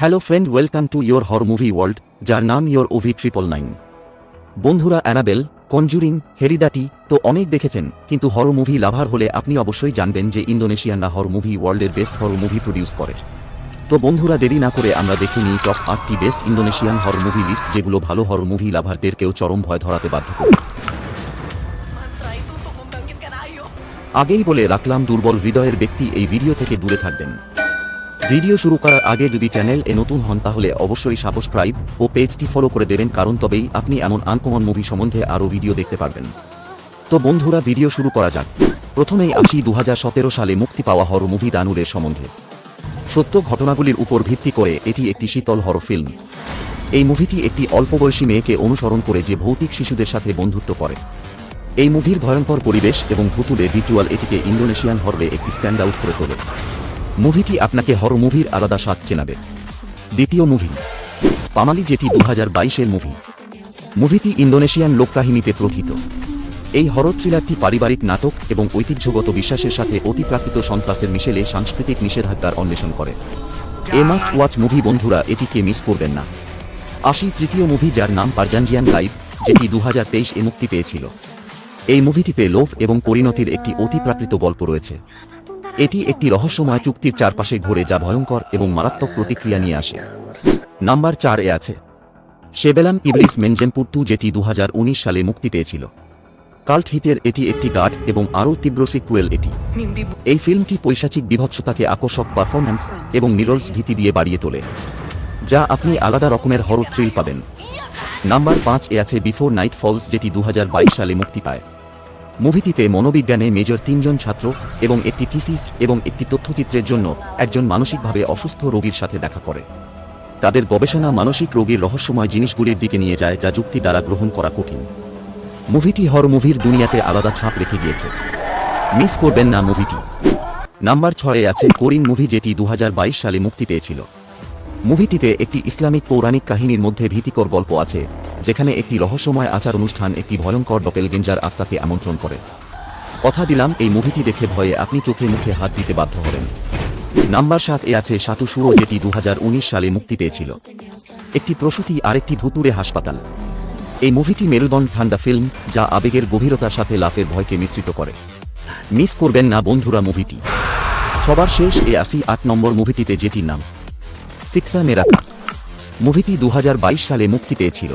Hello friend welcome to your horror movie world যার নাম your ওভি ট্রিপল নাইন বন্ধুরা অ্যানাবেল কনজুরিং হেরিদাটি তো অনেক দেখেছেন, কিন্তু হর মুভি লাভার হলে আপনি অবশ্যই জানবেন যে ইন্দোনেশিয়ানরা হর মুভি ওয়ার্ল্ডের বেস্ট হর মুভি প্রডিউস করে। তো বন্ধুরা দেরি না করে আমরা দেখে নিই টপ আটটি best Indonesian horror movie list যেগুলো ভালো হর মুভি লাভারদেরকেও চরম ভয় ধরাতে বাধ্য করে. আগেই বলে রাখলাম দুর্বল হৃদয়ের ব্যক্তি এই ভিডিও থেকে দূরে থাকবেন। ভিডিও শুরু করার আগে যদি চ্যানেল এ নতুন হন তাহলে অবশ্যই সাবস্ক্রাইব ও পেজটি ফলো করে দেবেন, কারণ তবেই আপনি এমন আনকমন মুভি সম্বন্ধে আরও ভিডিও দেখতে পারবেন। তো বন্ধুরা, ভিডিও শুরু করা যাক। প্রথমেই আসি দু হাজার সতেরো সালে মুক্তি পাওয়া হর মুভি দানুরের সম্বন্ধে। সত্য ঘটনাগুলির উপর ভিত্তি করে এটি একটি শীতল হর ফিল্ম এই মুভিটি একটি অল্প বয়সী মেয়েকে অনুসরণ করে যে ভৌতিক শিশুদের সাথে বন্ধুত্ব করে। এই মুভির ভয়ঙ্কর পরিবেশ এবং ভুতুলে ভিজুয়াল এটিকে ইন্দোনেশিয়ান হররে একটি স্ট্যান্ড আউট করে তোলে। মুভিটি আপনাকে হর মুভির আলাদা স্বাদ চেনাবে। দ্বিতীয় মুভি, পামালি যেটি দু হাজার বাইশের মুভি। মুভিটি ইন্দোনেশিয়ান লোককাহিনীতে প্রথিত। এই হরর থ্রিলারটি পারিবারিক নাটক এবং ঐতিহ্যগত বিশ্বাসের সাথে অতিপ্রাকৃত সন্ত্রাসের মিশেলে সাংস্কৃতিক নিষেধাজ্ঞার অন্বেষণ করে। এ মাস্ট ওয়াচ মুভি, বন্ধুরা, এটিকে মিস করবেন না। আসি তৃতীয় মুভি যার নাম পারজানজিয়ান লাইভ যেটি দু হাজার তেইশে মুক্তি পেয়েছিল। এই মুভিটিতে লোভ এবং পরিণতির একটি অতিপ্রাকৃত গল্প রয়েছে। এটি একটি রহস্যময় চুক্তির চারপাশে ঘুরে যা ভয়ঙ্কর এবং মারাত্মক প্রতিক্রিয়া নিয়ে আসে। নাম্বার চার এ আছে। সেবেলাম ইবলিস মেনজেমপুর টু যেটি দু হাজার উনিশ সালে মুক্তি পেয়েছিল। কাল্ট হিটের এটি একটি গাঢ় এবং আরও তীব্র সিকুয়েল এটি। এই ফিল্মটি পৈশাচিক বিভৎসতাকে আকর্ষক পারফরম্যান্স এবং নিরলস ভীতি দিয়ে বাড়িয়ে তোলে, যা আপনি আলাদা রকমের হরর থ্রিল পাবেন। নাম্বার পাঁচ এ আছে বিফোর নাইট ফলস, যেটি দু হাজার বাইশ সালে মুক্তি পায়। মুভিটিতে মনোবিজ্ঞানে মেজর তিনজন ছাত্র এবং একটি থিসিস এবং একটি তথ্যচিত্রের জন্য একজন মানসিকভাবে অসুস্থ রোগীর সাথে দেখা করে। তাদের গবেষণা মানসিক রোগীর রহস্যময় জিনিসগুলির দিকে নিয়ে যায় যা যুক্তি দ্বারা গ্রহণ করা কঠিন। মুভিটি হর মুভির দুনিয়াতে আলাদা ছাপ রেখে গিয়েছে। মিস করবেন না মুভিটি। নাম্বার ছয়ে আছে কোরিন মুভি যেটি দু হাজার বাইশ সালে মুক্তি পেয়েছিল। মুভিটিতে একটি ইসলামিক পৌরাণিক কাহিনীর মধ্যে ভীতিকর গল্প আছে। যেখানে একটি রহস্যময় আচার অনুষ্ঠান, একটি ভয়ঙ্কর ডপেলগেঞ্জার আত্মাকে আমন্ত্রণ করে। কথা দিলাম, এই মুভিটি দেখে ভয়ে আপনি চোখে মুখে হাত দিতে বাধ্য হবেন। নাম্বার সাত এ আছে সাতু সুরো, যেটি দু হাজার উনিশ সালে মুক্তি পেয়েছিল। একটি প্রসূতি, আরেকটি ভুতুরে হাসপাতাল। এই মুভিটি মেরুদণ্ড ঠান্ডা ফিল্ম, যা আবেগের গভীরতার সাথে লাফের ভয়কে মিশ্রিত করে। মিস করবেন না বন্ধুরা মুভিটি। সবার শেষ এ আসি আট নম্বর মুভিটিতে, যেটির নাম সিক্সা মেরাকা মুভিটি দু হাজার বাইশ সালে মুক্তি পেয়েছিল।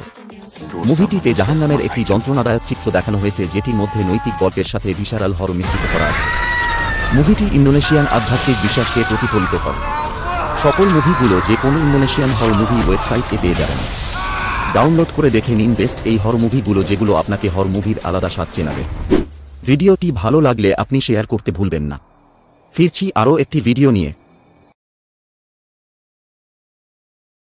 মুভিটিতে জাহান্নামের একটি যন্ত্রণাদায়ক চিত্র দেখানো হয়েছে, যেটির মধ্যে নৈতিক গল্পের সাথে বিশারাল হর মিশ্রিত করা আছে। মুভিটি ইন্দোনেশিয়ান আধ্যাত্মিক বিশ্বাসকে প্রতিফলিত করে। সকল মুভিগুলো যে কোনো ইন্দোনেশিয়ান হর মুভি ওয়েবসাইটে পেয়ে যাবেন। ডাউনলোড করে দেখে নিন বেস্ট এই হর মুভিগুলো যেগুলো আপনাকে হর মুভির আলাদা স্বাদ চেনাবে। ভিডিওটি ভালো লাগলে আপনি শেয়ার করতে ভুলবেন না। ফিরছি আরও একটি ভিডিও নিয়ে।